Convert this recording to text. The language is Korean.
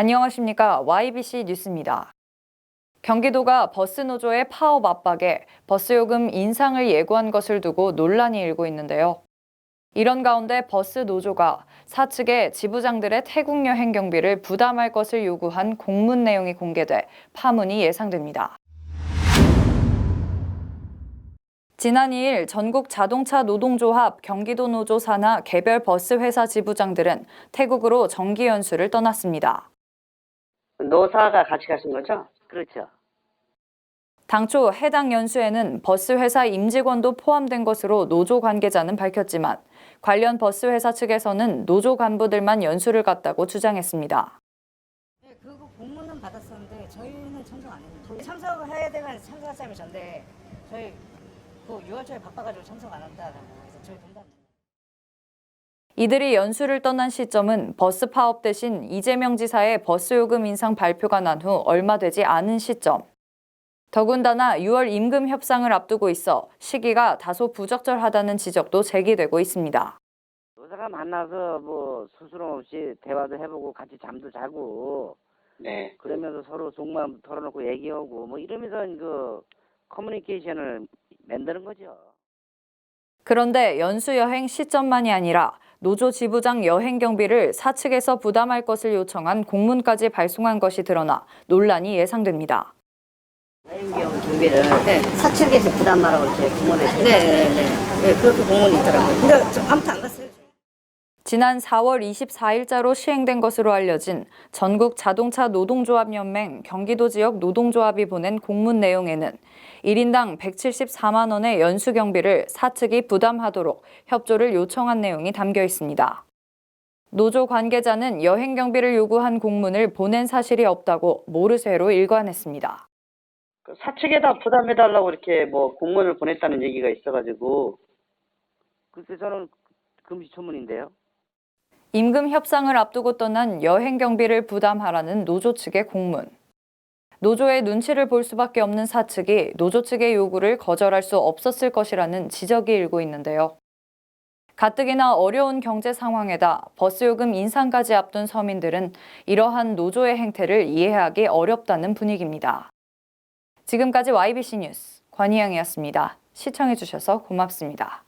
안녕하십니까. YBC 뉴스입니다. 경기도가 버스 노조의 파업 압박에 버스 요금 인상을 예고한 것을 두고 논란이 일고 있는데요. 이런 가운데 버스 노조가 사측에 지부장들의 태국 여 행 경비를 부담할 것을 요구한 공문 내용이 공개돼 파문이 예상됩니다. 지난 2일 전국 자동차 노동조합 경기도 노조 산하 개별 버스 회사 지부장들은 태국으로 정기 연수를 떠났습니다. 노사가 같이 가신 거죠? 그렇죠. 당초 해당 연수에는 버스 회사 임직원도 포함된 것으로 노조 관계자는 밝혔지만 관련 버스 회사 측에서는 노조 간부들만 연수를 갔다고 주장했습니다. 네, 그거 공문은 받았었는데 저희는 참석 안 했는데 참석해야 되면 참석할 사람이 전데 저희 그 6월 초에 바빠가지고 참석 안 한다라고 해서 저희 냈어요. 이들이 연수를 떠난 시점은 버스 파업 대신 이재명 지사의 버스 요금 인상 발표가 난 후 얼마 되지 않은 시점. 더군다나 6월 임금 협상을 앞두고 있어 시기가 다소 부적절하다는 지적도 제기되고 있습니다. 노사가 만나서 뭐 스스럼 없이 대화도 해보고 같이 잠도 자고 네. 그러면서 서로 속마음 털어놓고 얘기하고 뭐 이러면서 그 커뮤니케이션을 만드는 거죠. 그런데 연수 여행 시점만이 아니라 노조 지부장 여행 경비를 사측에서 부담할 것을 요청한 공문까지 발송한 것이 드러나 논란이 예상됩니다. 여행비용 경비를 사측에서 부담하라고 이렇게 공문에 네, 네, 네. 네, 그렇게 공문이 있더라고요. 근데 저 아무튼 안 갔어요. 지난 4월 24일자로 시행된 것으로 알려진 전국 자동차 노동조합 연맹 경기도 지역 노동조합이 보낸 공문 내용에는 1인당 174만 원의 연수 경비를 사측이 부담하도록 협조를 요청한 내용이 담겨 있습니다. 노조 관계자는 여행 경비를 요구한 공문을 보낸 사실이 없다고 모르쇠로 일관했습니다. 그 사측에다 부담해달라고 이렇게 뭐 공문을 보냈다는 얘기가 있어가지고 글쎄 저는 금시초문인데요. 임금 협상을 앞두고 떠난 여행 경비를 부담하라는 노조 측의 공문. 노조의 눈치를 볼 수밖에 없는 사측이 노조 측의 요구를 거절할 수 없었을 것이라는 지적이 일고 있는데요. 가뜩이나 어려운 경제 상황에다 버스 요금 인상까지 앞둔 서민들은 이러한 노조의 행태를 이해하기 어렵다는 분위기입니다. 지금까지 YBC 뉴스 권희영이었습니다. 시청해주셔서 고맙습니다.